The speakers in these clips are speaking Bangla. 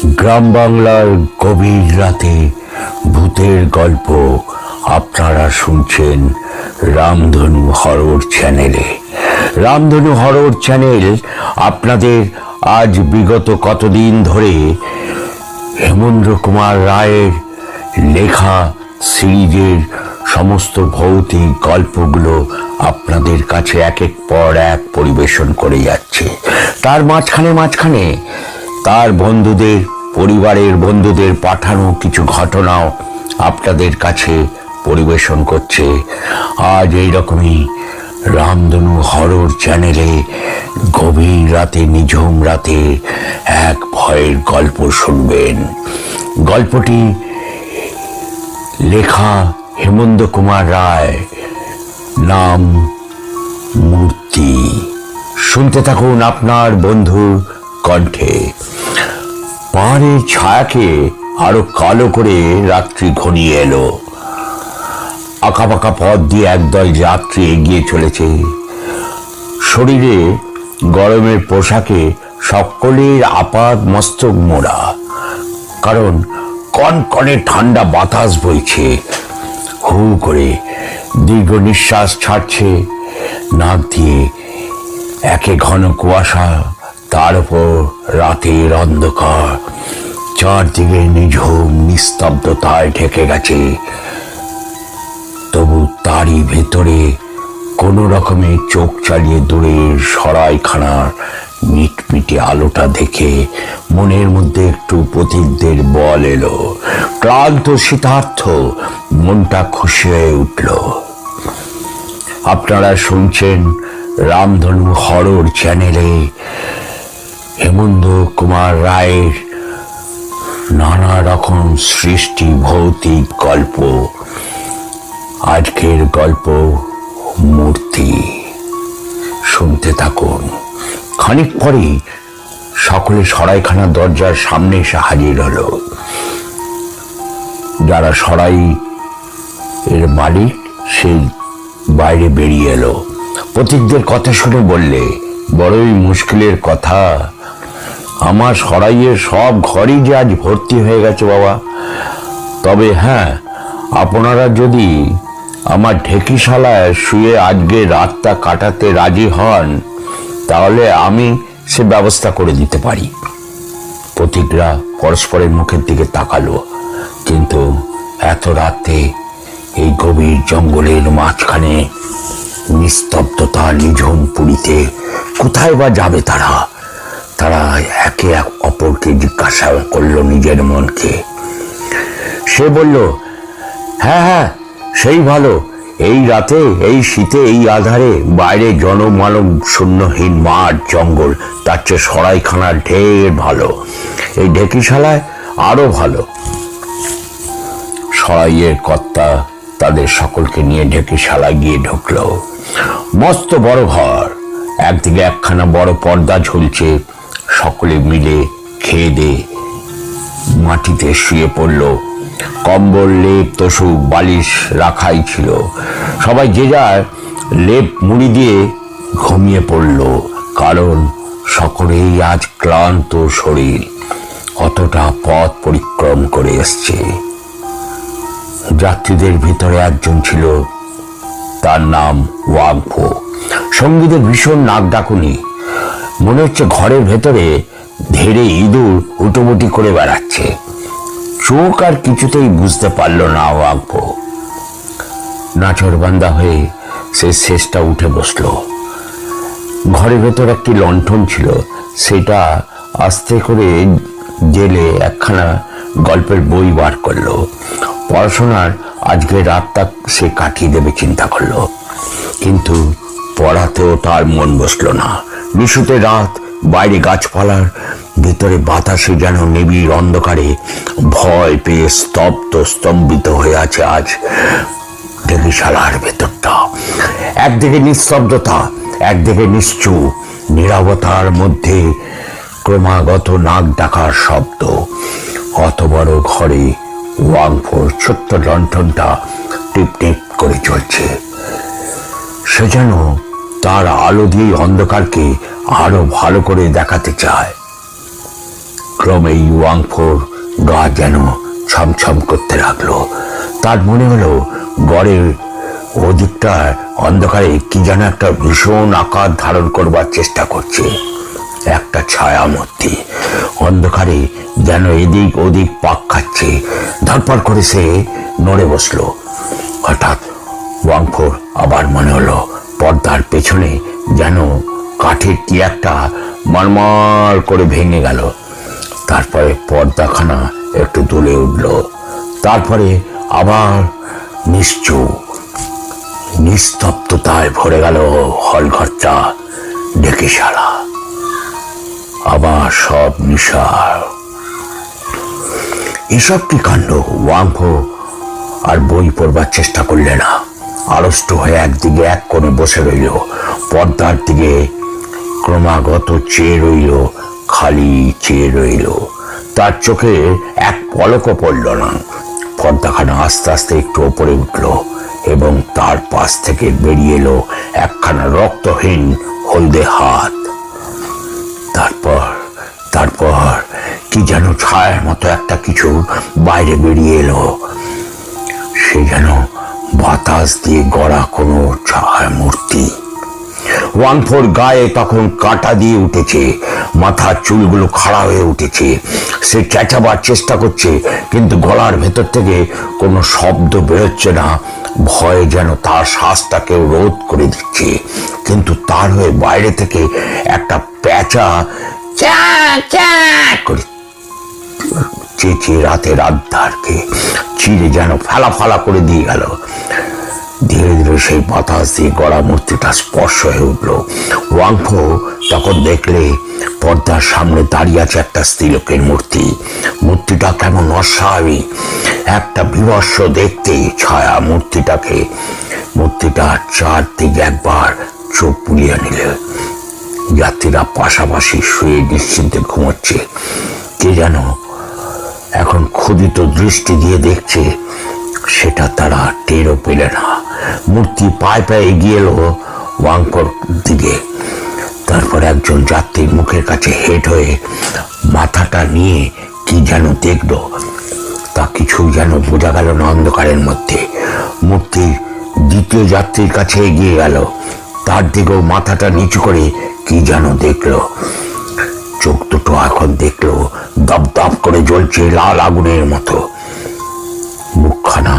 গ্রাম বাংলার গভীর রাতে ভূতের গল্প আপনারা শুনছেন রামধনু হরর চ্যানেলে। রামধনু হরর চ্যানেল আপনাদের আজ বিগত কতদিন ধরে হেমন্দ্র কুমার রায়ের লেখা সিরিজের সমস্ত ভৌতিক গল্পগুলো আপনাদের কাছে এক এক পর এক পরিবেশন করে যাচ্ছে। তার মাঝখানে মাঝখানে তার বন্ধুদের, পরিবারের বন্ধুদের পাঠানো কিছু ঘটনাও আপনাদের কাছে পরিবেশন করছে। আজ এইরকমই রামধনু হরর চ্যানেলে গভীর রাতে, নিঝুম রাতে এক ভয়ের গল্প শুনবেন। গল্পটি লেখা হেমন্ত কুমার রায়, নাম মূর্তি। শুনতে থাকুন আপনার বন্ধুর কণ্ঠে। পাহাড়ের ছায়াকে আরও কালো করে রাত্রি ঘনিয়ে এলো। আঁকাবাঁকা পথ দিয়ে একদল যাত্রী এগিয়ে চলেছে। শরীরে গরমের পোশাকে সকলের আপাত মস্তক মোড়া, কারণ কনকনে ঠান্ডা বাতাস বইছে। হু করে দীর্ঘ নিঃশ্বাস ছাড়ছে, নাক দিয়ে একে ঘন কুয়াশা তার উপর রাতের অন্ধকার। চারদিকে নিঝুম নিস্তব্ধতায় ঢেকে গেছে। তবু তারই ভেতরে কোনো রকমে চোখ চালিয়ে দূরের সরাইখানার মিটমিটে আলোটা দেখে মনের মধ্যে একটু পথিকদের বল এলো। ক্লান্ত, শীতার্থ, মনটা খুশি হয়ে উঠল। আপনারা শুনছেন রামধনু হরর চ্যানেলে হেমন্ত কুমার রায়ের নানা রকম সৃষ্টি ভৌতিক গল্প, আজকের গল্প মূর্তি। শুনতে থাকুন। খানিক পরেই সকলে সরাইখানা দরজার সামনে এসে হাজির হলো। যারা সরাই এর মালিক সেই বাইরে বেরিয়ে এলো। প্রতীকদের কথা শুনে বললে, বড়ই মুশকিলের কথা। আমার সরাইয়ের সব ঘরই যে আজ ভর্তি হয়ে গেছে বাবা। তবে হ্যাঁ আপনারা যদি আমার ঢেকিশালায় শুয়ে আজকে রাতটা কাটাতে রাজি হন, তাহলে আমি সে ব্যবস্থা করে দিতে পারি। প্রতীকরা পরস্পরের মুখের দিকে তাকালো, কিন্তু এত রাতে এই গভীর জঙ্গলের মাঝখানে নিস্তব্ধতা নিঝুম পুরীতে কোথায় বা যাবে তারা? তারা একে এক অপরকে জিজ্ঞাসা করল নিজের মনকে। সে বলল হ্যাঁ হ্যাঁ সেই ভালো। এই রাতে, এই শীতে, এই আধারে বাইরে জনমানব শূন্যহীন মাঠ, জঙ্গল, তার চেয়ে সরাইখানার ঢের ভালো। এই ঢেকিশালায় আরও ভালো। সরাইয়ের কর্তা তাদের সকলকে নিয়ে ঢেকিশালায় গিয়ে ঢুকলো। মস্ত বড় ঘর। একদিকে একখানা বড় পর্দা ঝুলছে। সকলে মিলে খেয়ে দে। মাটিতে শুয়ে পড়ল। কম্বল, লেপ তোষক বালিশ রাখাই ছিল। সবাই যে যার লেপ মুড়ি দিয়ে ঘুমিয়ে পড়ল, কারণ সকলেই আজ ক্লান্ত শরীর। অতটা পথ পরিক্রম করে এসছে। যাত্রীদের ভিতরে একজন ছিল, তার নাম ওয়াংফো। সঙ্গীদের ভীষণ নাক ডাকুনি। মনে হচ্ছে ঘরের ভেতরে ধেড়ে ইঁদুর হুটোমুটি করে বেড়াচ্ছে। চোখ আর কিছুতেই বুঝতে পারল না ওয়াংফো নাচরবান্দা হয়ে সে শেষটা উঠে বসল। ঘরের ভেতর একটি লণ্ঠন ছিল, সেটা আস্তে করে জেলে একখানা গল্পের বই বার করল। পড়াশোনার আজকে রাতটা সে কাটিয়ে দেবে, চিন্তা করল। কিন্তু পড়াতেও তার মন বসল না। নিশুতে রাত, বাইরে গাছপালার ভিতরে বাতাসে যেন নিবিড় অন্ধকারে ভয় পেয়ে স্তব্ধ, স্তম্ভিত হয়ে আছে আজ ঢেকিশালার ভেতরটা। একদিকে নিস্তব্ধতা, একদিকে নিশ্চুপ, নিরবতার মধ্যে ক্রমাগত নাক ডাকার শব্দ। অত বড় ঘরে ওয়াংফোর ছোট্ট লণ্ঠনটা টিপ টিপ করে চলছে। সে যেন তার আলো দিয়ে অন্ধকারকে আরও ভালো করে দেখাতে চায়। ক্রমে ইউয়াংফোর গা যেন ছমছম করতে লাগল। তার মনে হলো গড়ের ওদিকটা অন্ধকারে কি যেন একটা ভীষণ আকার ধারণ করবার চেষ্টা করছে। একটা ছায়া মূর্তি অন্ধকারে যেন এদিক ওদিক পাক খাচ্ছে। ধরপড় করে সে নড়ে বসল। হঠাৎ ওয়াংফোর আবার মনে হলো পর্দার পেছনে যেন কাঠের কি একটা মারমার করে ভেঙে গেল। তারপরে পর্দাখানা একটু দুলে উঠল। তারপরে আবার নিশ্চুপ নিস্তব্ধতায় ভরে গেল হলঘরটা ডেকে সারা আবার সব নিশার এসব কি কাণ্ড? ওয়াংফো আর বই পড়বার চেষ্টা করলে না। আড়ষ্ট হয়ে একদিকে এক কোণে বসে রইল, পর্দার দিকে ক্রমাগত চেয়ে রইল, খালি চেয়ে রইল। তার চোখে এক পলকও পড়ল না। পর্দাখানা আস্তে আস্তে একটু ওপরে উঠল এবং তার পাশ থেকে বেরিয়ে এলো একখানা রক্তহীন হলদে হাত। তারপর তারপর কি যেন ছায়ার মতো একটা কিছু বাইরে বেরিয়ে এলো। সে যেন বাতাস দিয়ে গড়া কোনো ছায়া মূর্তি ওয়ানফোর গায়ে তখন কাটা দিয়ে উঠেছে, মাথার চুলগুলো খাড়া হয়ে উঠেছে। সে চেঁচাবার চেষ্টা করছে, কিন্তু গলার ভেতর থেকে কোনো শব্দ বেরোচ্ছে না। ভয়ে যেন তার শ্বাসটাকে রোধ করে দিচ্ছে। কিন্তু তার হয়ে বাইরে থেকে একটা প্যাঁচা চ্যা চ্যা করে চেঁচিয়ে রাতের আধারকে চিরে যেন ফালা ফালা করে দিয়ে গেল। ধীরে ধীরে সেই বাতাস দিয়ে গড়া মূর্তিটা স্পর্শ হয়ে উঠল। ওয়াংফো তখন দেখলে পর্দার সামনে দাঁড়িয়ে আছে একটা স্ত্রীলোকের মূর্তি। মূর্তিটা কেমন অস্বাভাবিক। একটা বিভৎস দেখতে ছায়া মূর্তিটাকে। মূর্তিটা চারদিকে একবার চোখ পুলিয়ে নিলে। যাত্রীরা পাশাপাশি শুয়ে নিশ্চিন্তে ঘুমোচ্ছে। কে যেন এখন ক্ষুদিত দৃষ্টি দিয়ে দেখছে, সেটা তারা টেরও পেলে না। মূর্তি পায়ে পায়ে এগিয়ে এলো ওয়াংপর দিকে। তারপর একজন যাত্রীর মুখের কাছে হেট হয়ে মাথাটা নিয়ে কি যেন দেখল, তা কিছু যেন বোঝা গেল না অন্ধকারের মধ্যে। মূর্তি দ্বিতীয় যাত্রীর কাছে এগিয়ে গেল, তার দিকেও মাথাটা নিচু করে কি যেন দেখল। চোখ দুটো এখন দেখল দপ দপ করে জ্বলছে লাল আগুনের মতো। মুখখানা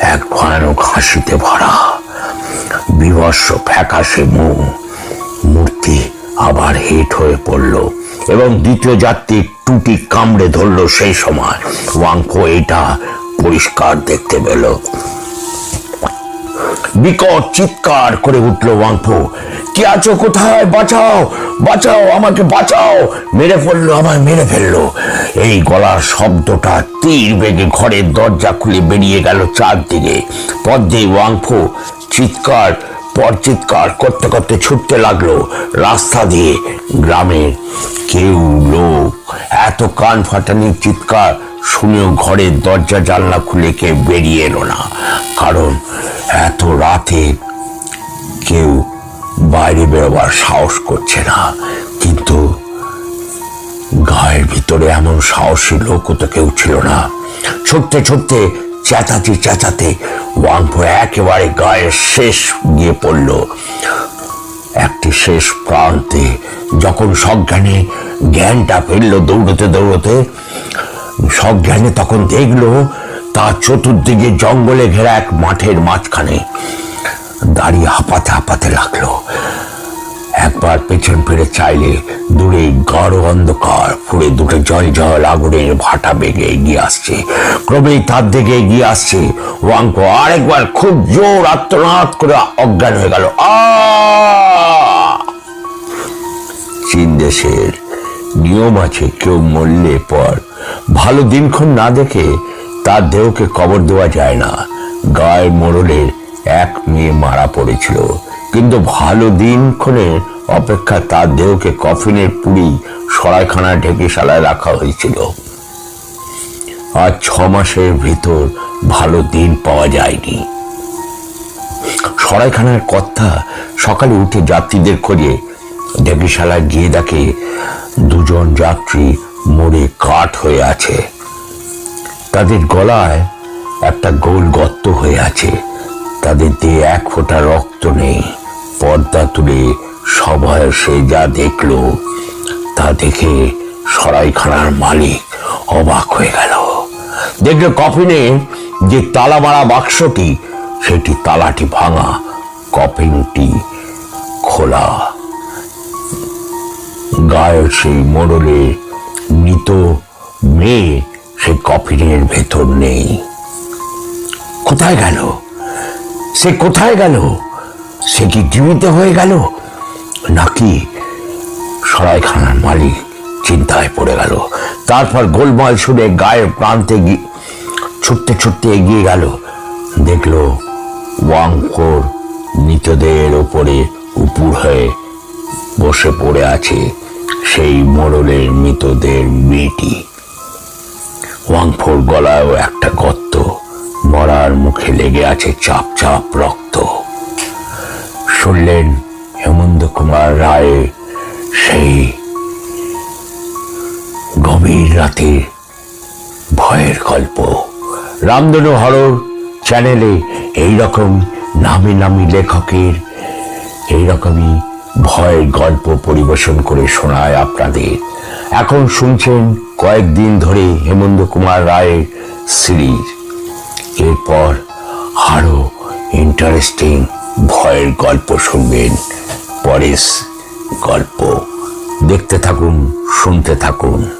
এক ভয়ানক হাসিতে ভরা। বিভৎস ফ্যাকাশে মুখ। মূর্তি আবার হেট হয়ে পড়ল এবং দ্বিতীয় যাত্রী টুটি কামড়ে ধরল সেই সময়। ওয়াংফো এটা পরিষ্কার দেখতে পেল। বিকট চিৎকার করে উঠল ওয়াংফো কে আছো কোথায়? বাঁচাও বাঁচাও, আমাকে বাঁচাও। মেরে ফেলল, আমায় মেরে ফেলল। এই গলার শব্দটা তীর বেগে ঘরের দরজা খুলে বেরিয়ে গেল চারদিকে। পদ্মে ওয়াংফো চিৎকার পর চিৎকার করতে করতে ছুটতে লাগল রাস্তা দিয়ে গ্রামের কেউ লোক। এত কান ফাটানি, চিৎকার শুনেও ঘরের দরজা জানলা খুলে কেউ বেরিয়ে এলো না। কারণ এত রাতে কেউ বাইরে বেরোবার সাহস করছে না। কিন্তু গায়ের ভিতরে এমন সাহসী লোকও তো কেউ ছিল না। ছুটতে ছুটতে, চেঁচাতে চেঁচাতে ওয়াংফো একেবারে গায়ের শেষ গিয়ে পড়ল। একটি শেষ প্রান্তে যখন সজ্ঞানে জ্ঞানটা ফেলল দৌড়তে দৌড়তে, সজ্ঞানে তখন দেখল, তার চতুর্দিকে জঙ্গলে ঘেরা এক মাঠের মাঝখানে। দাঁড়িয়ে হাঁপাতে হাঁপাতে লাগল। একবার পেছন ফিরে চাইলে দূরে গাঢ় অন্ধকার ফুড়ে দুটো জল জল আগুনের ভাটা বেগে এগিয়ে আসছে। ক্রমেই তার দিকে এগিয়ে আসছে। ওয়াঙ্ক আরেকবার খুব জোর আত্মনাদ করে অজ্ঞান হয়ে গেল। চীন দেশের নিয়ম আছে, কেউ মরলে পর। ভালো দিনক্ষণ না দেখে তার দেহকে কবর দেওয়া যায় না। গায়ের মোড়লের এক মেয়ে মারা পড়েছিল। কিন্তু ভালো দিনক্ষণের অপেক্ষা তার দেহকে কফিনের পুরি সরাইখানা ঢেকে শালায় রাখা হয়েছিল। আর ছ মাসের ভিতর ভালো দিন পাওয়া যায়নি। সরাইখানার কর্তা সকালে উঠে যাত্রীদের খোঁজে ঢেকিশালায় গিয়ে দেখে দুজন যাত্রী মরে কাঠ হয়ে আছে। তাদের গলায় একটা গোল গর্ত হয়ে আছে। তাদের দিয়ে এক ফোঁটা রক্ত নেই। পর্দা তুলে সবাই সে যা দেখল, তা দেখে সরাইখানার মালিক অবাক হয়ে গেল। দেখল কফিনে যে তালা মারা বাক্সটি, সেটি তালাটি ভাঙা কফিনটি খোলা। গায়ের সেই মোড়লে মৃত মেয়ে সে কফিনের ভেতর নেই। কোথায় গেল? সে কোথায় গেল? সে কি জীবিত হয়ে গেল? নাকি সরাইখানার মালিক চিন্তায় পড়ে গেল? তারপর গোলমাল শুনে গায়ের প্রান্তে গিয়ে ছুটতে ছুটতে এগিয়ে গেল। দেখল ওয়াংকোর মৃতদেহের ওপরে উপুর হয়ে বসে পড়ে আছে সেই মোড়লের মৃতদের মেয়েটি। ওয়াংফোর গলায়ও একটা গর্ত মরার মুখে লেগে আছে চাপ চাপ রক্ত। শুনলেন হেমন্ত কুমার রায় সেই গভীর রাতে ভয়ের গল্প। রামধনু হরর চ্যানেলে এই রকম নামি নামি লেখকের এই রকমই ভয়ের গল্প পরিবেশন করে শোনায় আপনাদের। এখন শুনছেন কয়েকদিন ধরে হেমন্ত কুমার রায়ের সিরিজ। এরপর আরও ইন্টারেস্টিং ভয়ের গল্প শুনবেন। পরেশ গল্প। দেখতে থাকুন, শুনতে থাকুন।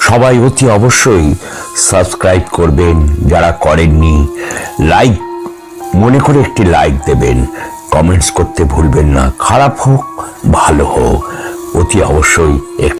সবাই অতি অবশ্যই সাবস্ক্রাইব করবেন। যারা করেননি লাইক মনে করে একটি লাইক দেবেন। কমেন্টস করতে ভুলবেন না। খারাপ হোক, ভালো হোক, অতি অবশ্যই